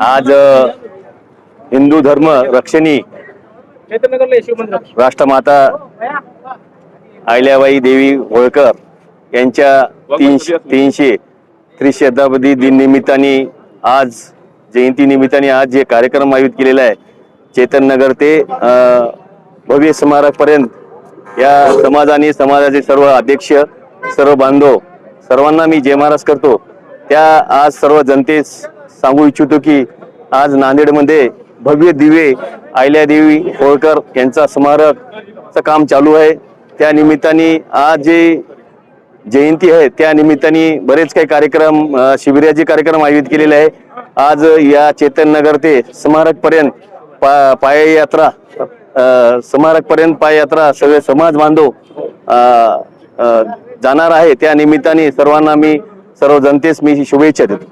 आज हिंदू धर्म रक्षणी राष्ट्रमाता अहिल्याबाई देवी होळकर यांच्या तीनशे तीनशे त्रिशताब्दी दिन निमित्ताने आज जयंती निमित्ताने आज जे कार्यक्रम आयोजित केलेला आहे. चेतननगर ते अ, भव्य स्मारकपर्यंत या समाजाने समाजाचे सर्व अध्यक्ष सर्व बांधव सर्वांना मी जय महाराज करतो. त्या आज सर्व जनतेस सांगू इच्छितो की आज नांदेडमध्ये भव्य दिवे अहिल्यादेवी होळकर यांचा स्मारकचं काम चालू आहे. त्या निमित्ताने आज जे जयंती आहे त्या निमित्ताने बरेच काही कार्यक्रम शिबिराचे कार्यक्रम आयोजित केलेले आहे. आज या चेतननगर ते स्मारकपर्यंत पा पाययात्रा स्मारकपर्यंत पाययात्रा सगळे समाज बांधव जाणार आहे. त्या निमित्ताने सर्वांना मी सर्व जनतेस मी शुभेच्छा देतो.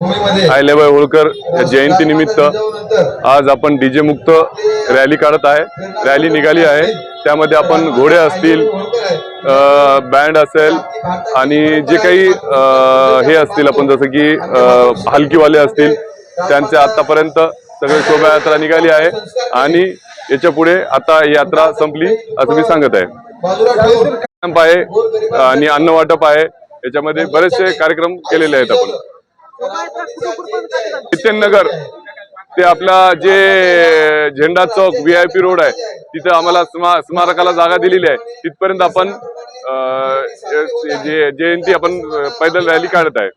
अहिल्याबाई होळकर या जयंती निमित्त आज आपण डीजे मुक्त रॅली काढत आहे. रॅली निघाली आहे. त्यामध्ये आपण घोडे असतील बँड असेल आणि जे काही अ, हे असतील आपण जसं की हलकीवाले असतील त्यांचे आतापर्यंत सगळी शोभायात्रा निघाली आहे. आणि याच्यापुढे आता यात्रा संपली असं मी सांगत आहे. कॅम्प आहे आणि अन्न वाटप आहे. याच्यामध्ये बरेचसे कार्यक्रम केलेले आहेत आपण. नितीननगर ते आपला जे Zenda Chowk V I P road आहे तिथं आम्हाला स्मा- स्मारकाला जागा दिलेली आहे. तिथपर्यंत आपण जे जयंती आपण पैदल रॅली काढत आहे.